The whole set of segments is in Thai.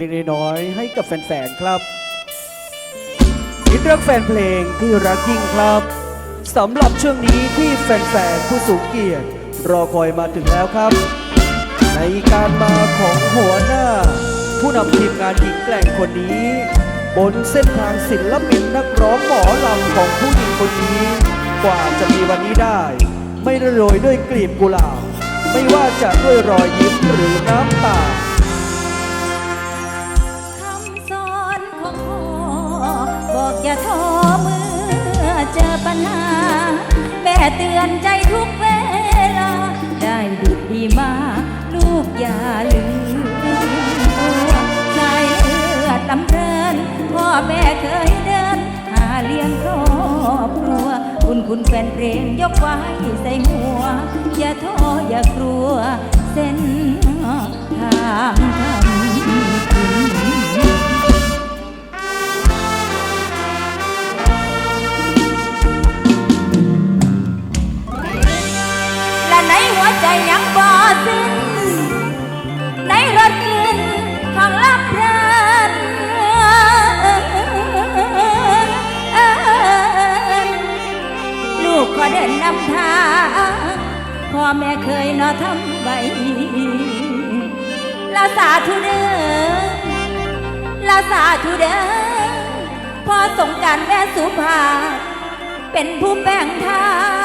ล็กๆน้อยๆให้กับแฟนๆครับมิตรรักแฟนเพลงที่รักยิ่งครับสำหรับช่วงนี้ที่แฟนๆผู้สูงเกียรติ รอคอยมาถึงแล้วครับ ในการมาของหัวหน้า ผู้นำทีมงานหญิงแกร่งคนนี้ บนเส้นทางศิลปินนักร้องหมอลำของผู้หญิงคนนี้ กว่าจะมีวันนี้ได้ ไม่ได้โรยด้วยกลีบกุหลาบไม่ว่าจะด้วยรอยยิ้มหรือน้ำตาาแม่เตือนใจทุกเวลา ได้ดุดดีมาลูกอย่าลืมตัวสายเลือดลำเรินพ่อแม่เคยเดิน หาเลี้ยงครอบครัว คุณคุณแฟนเพลงยกไว้ใส่หัว อย่าท้ออย่ากลัว เส้นทางทำ หัวใจยังบ่สิ้น ในรถกลิ่นของลำเพลินลูกขอเดินนำทางพ่อแม่เคยนอทำไว้ลาสาธุเด้อลาสาธุเด้อพอสงการแม่สุภา เป็นผู้แบ่งทาง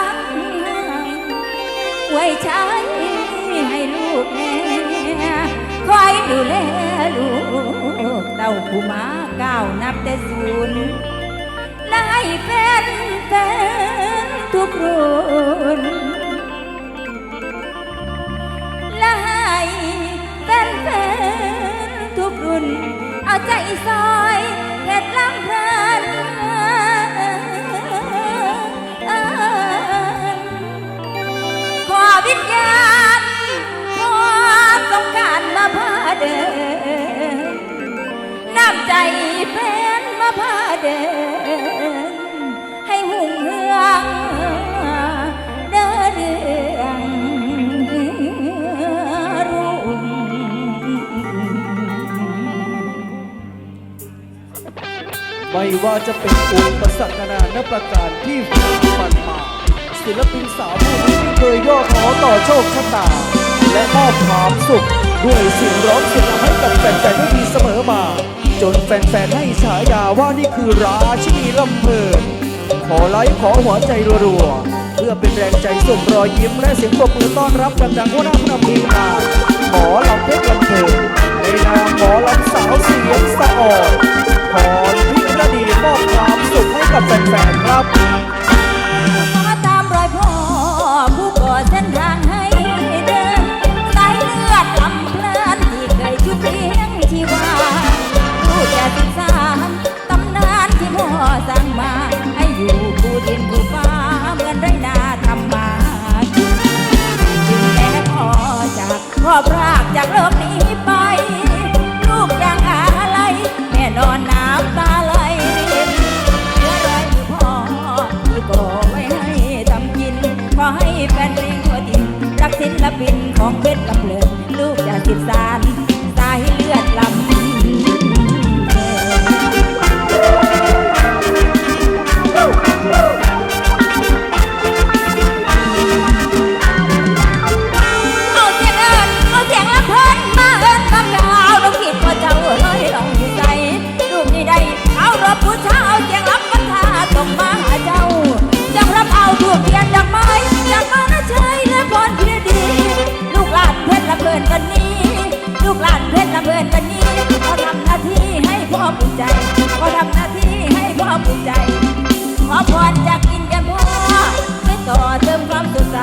ไว้ใช้ให้ลูกแม่คอยดูแลลูกเต้าผู้มาก้าวนับแต่ศูนย์และให้แฟนแฟนทุกรุ่นและให้แฟนแฟนทุกรุ่น เอาใจซอยเพชรลำเพลิน พาเดินน้ำใจแฟนมาพาเดินให้หุ่งเฮืองเดินเรื่องรุ่งไม่ว่าจะเป็นอุปสรรคนานาประการที่ฝ่าฟันมา ศิลปินสาวผู้นี้ไม่เคยย่อท้อต่อโชคชะตา และมอบความสุข ด้วยเสียงร้องเสียงรำให้กับแฟนๆได้ดีเสมอมา จนแฟนๆให้ฉายาว่านี่คือราชินีลำเพลินขอไลค์ขอหัวใจรัวๆเพื่อเป็นแรงใจส่งรอยยิ้มและเสียงปรบมือต้อนรับดังๆหัวหน้าผู้นำทีมงานหมอลำเพชรลำเพลินในนามหมอลำสา ไว้ให้ทำกิน ขอให้แฟนเพลงทั่วทินรักศิลปินของเพชรลำเพลินลูกจะสิบสานสาย ลูกหลานเพชรละเพินกันนี้ขอทำหน้าที่ให้พ่อภูมิใจขอทำหน้าที่ให้พ่อภูมิใจ ขอพรจากกินกันพ่อให้ต่อเติมความสดใส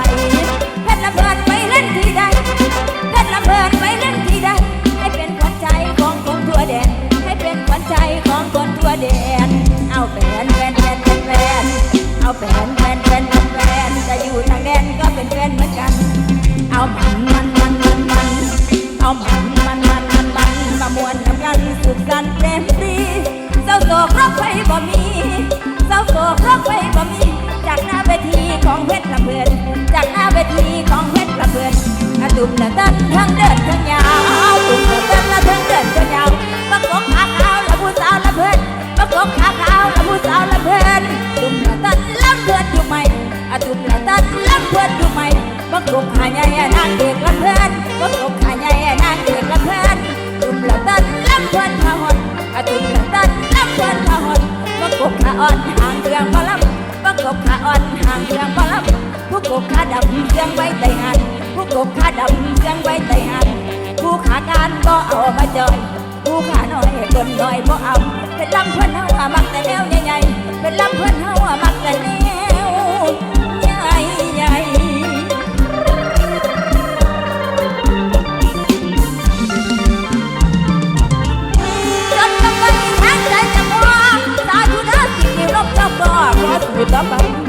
เพชรละเพินไปเล่นที่ใดเพชรละเพินไปเล่นที่ใดให้เป็นขวัญใจของคนทั่วแดนให้เป็นขวัญใจของคนทั่วแดนเอาแฟนแฟนแฟนแฟนเอาแฟนแฟนแฟนแฟนจะอยู่ทางแดนก็เป็นแฟนเหมือนกัน เอามันมันมันมันมันเอา มันมันมันมันมันมามวนกันสุดกันเต็มทีเจ้าโศกรักไว้บ่มีเจ้าโศกรักไว้บ่มี จากหน้าเวทีของเพชรละเพื่อนจากหน้าเวทีของเพชรละเพื่อนอาตุ้มละตันทั้งเดินทั้งยาวตุ้มละตันละทั้งเดินทั้งยาวมากบขาขาวละผู้สาวละเพื่อนมากบขาขาวละผู้สาวละเพื่อนตุ้มละตันลำเพื่อนอยู่ใหมอาตุ้มละตันลำเพื่อนอยู่ใหม่มากบหายายนางเอกละเพื่อนางเรื่องบลับผู้กบขาดำเรียงไว้ใตหันผู้กบขาดำเรียงไว้ใตหันผู้ขาการก็เอามาจอยผู้ขาน้อยคนน้อยบ่เอาเป็นลำเพื่อนเฮาว่มักแต่แนวใหญ่ๆเป็นลำเพื่อนเฮาว่มักแต่แนวใหญ่ๆจนกำไปแทงใจจะมองสาธุเด้อสิ่งที่รบเจ้าบ่ขอสู่ต่อไป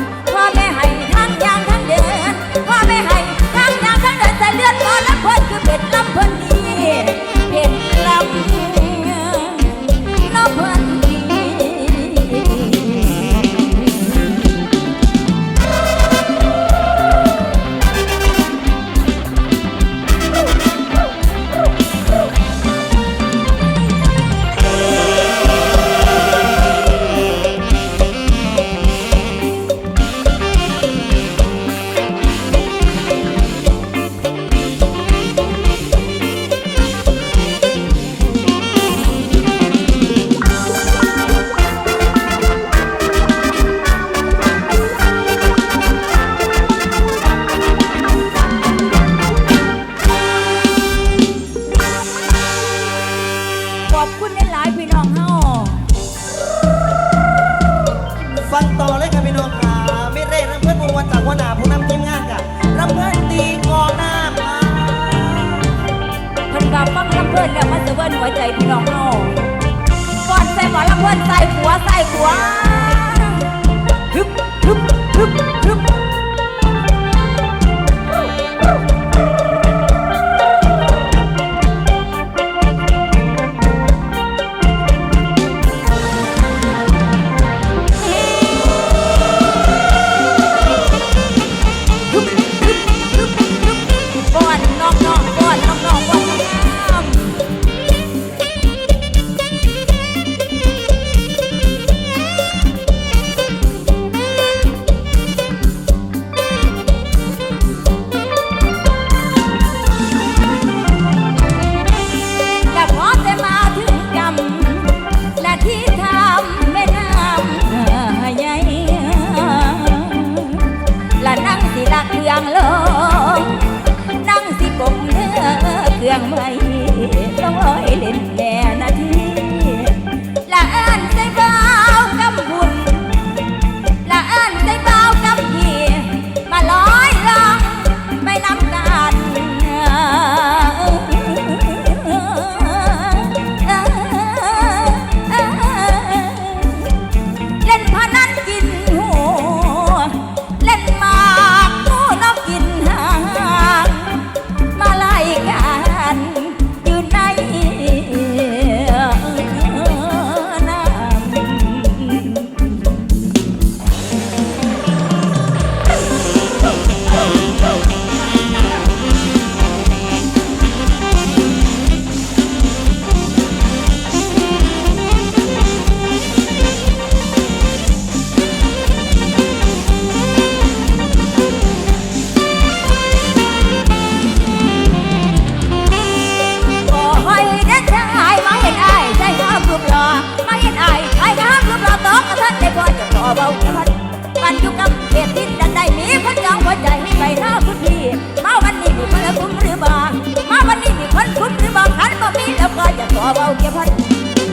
อย่าพั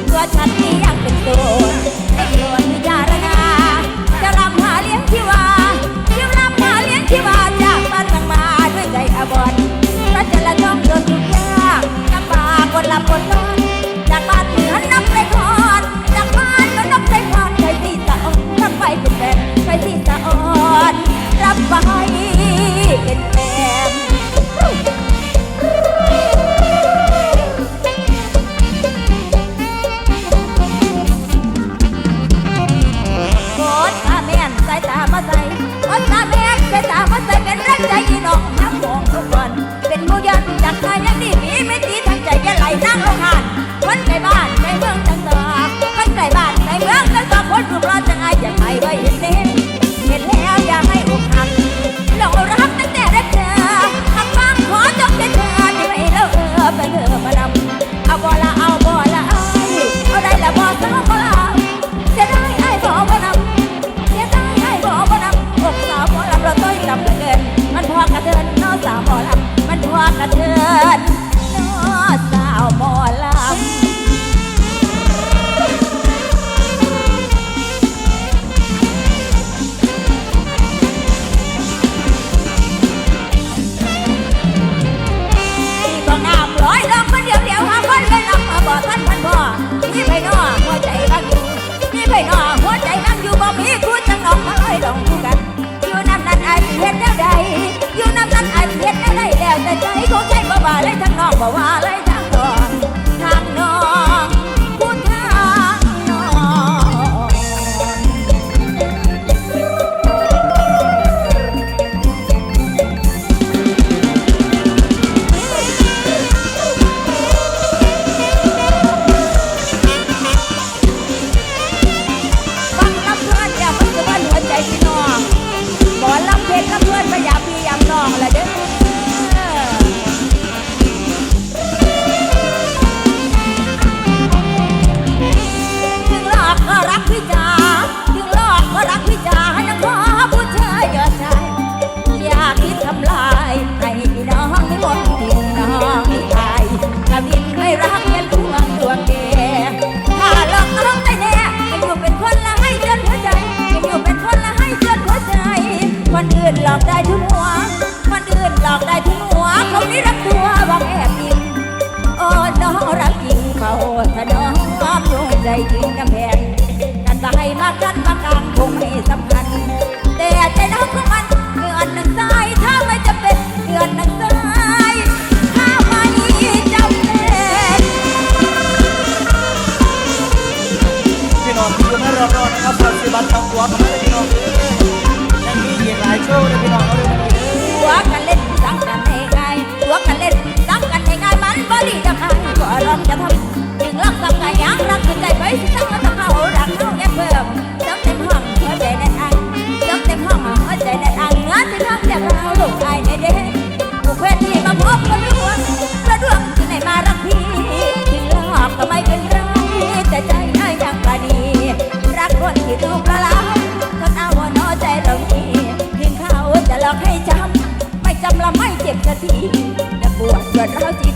ตัวฉันนี้ยังเป็นโสดไห้โปรดพิจารงาจะรำหาเลี้ยงที่ว่าจะรำหาเลี้ยงที่ว่าจากบ้านบางมาด้วยใจอบอนพระเจ้าละย่อมโดนทุกข์ยากลำบากคนละคนร้อน น้ำอยู่บ่มีคู่จังน้องมาลอยลงคู่กัน อยู่น้ำนั้นไอ้เห็นแล้วใดอยู่น้ำนั้นไอ้เห็นแล้วใดแล้วแต่ใจของใจบ่บ่าเลยทั้งน้องบ่ว่าเลย ใจจริงกำแพงกันไปมากันมากันคงไม่สำคัญ แต่ใจน้องของมันเดือนหนึ่งสายถ้าไม่จะเป็นเดือนหนึ่งสายถ้าไม่จำเป็นพี่น้องที่อยู่ในรอบๆนะครับปฏิบัติทางหัวของแม่พี่น้องเอ้ยยังมีอีกหลายโชว์เลยพี่น้องเอาเลยมาเลยหัวกันเล่นสังกันให้ง่ายหัวกันเล่นสังกันให้ง่ายมันบ่ดีจะใครก็ร้องจะทำจึงรัก สังกันยังรักขึ้นใจไปสิสังก็ต้องเขารักเขาแอบเพิ่มเติมเต็มห้องหัวใจแน่นอังเติมเต็มห้องหัวใจแน่นอังงานที่ทำจากเราลูกชายในเด้ผู้เพื่อนที่มาพบกันดวงกระดวงที่ไหนมารักพี่ถึงหลอกก็ไม่เป็นไรแต่ใจให้ยังปราณีรักคนที่ถูกละลายทนเอาว่าน้อใจเรานี้ถึงเขาจะหลอกให้จำไม่จำละไม่เจ็บสักทีจะปวดปวดร้าจี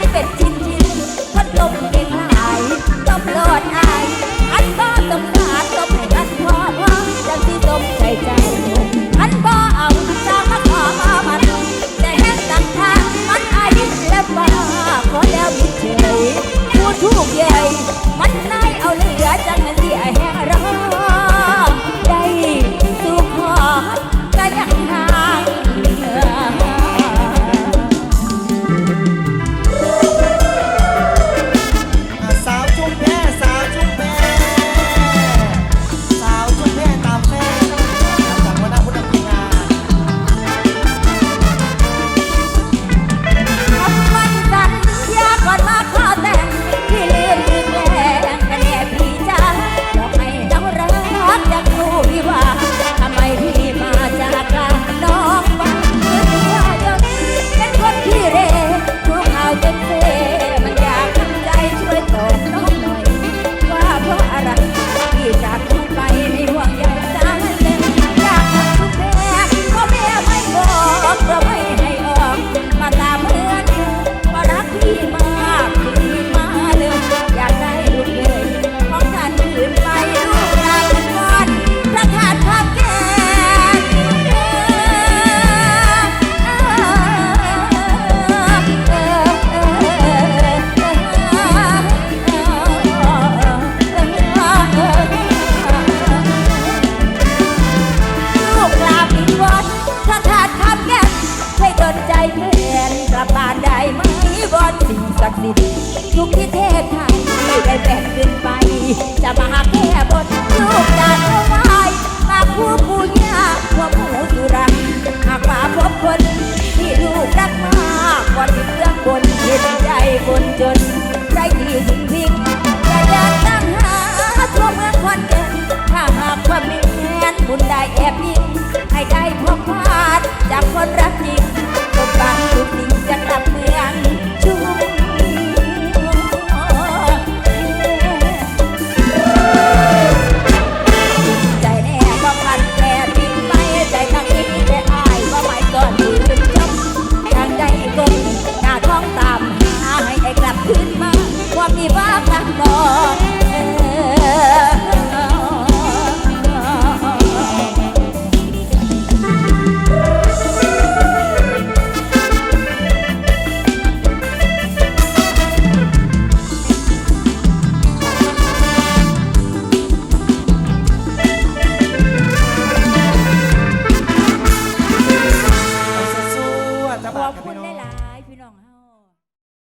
ที่เป็นจิน จะมาแก้บนลูกจานเอาไว้มาคู่ผู้ยากวบหูอยู่รักหากมาพบคน ที่ลูกรักมากกว่าที่เรื่องบนเห็นใจบนจนใจดีสิ่งวิ่งจะเดินตั้งหาทั่วเมืองคนเก่งถ้าหากว่ามีแงนบุญได้แอบยิงให้ได้พบพาดจากคนรัก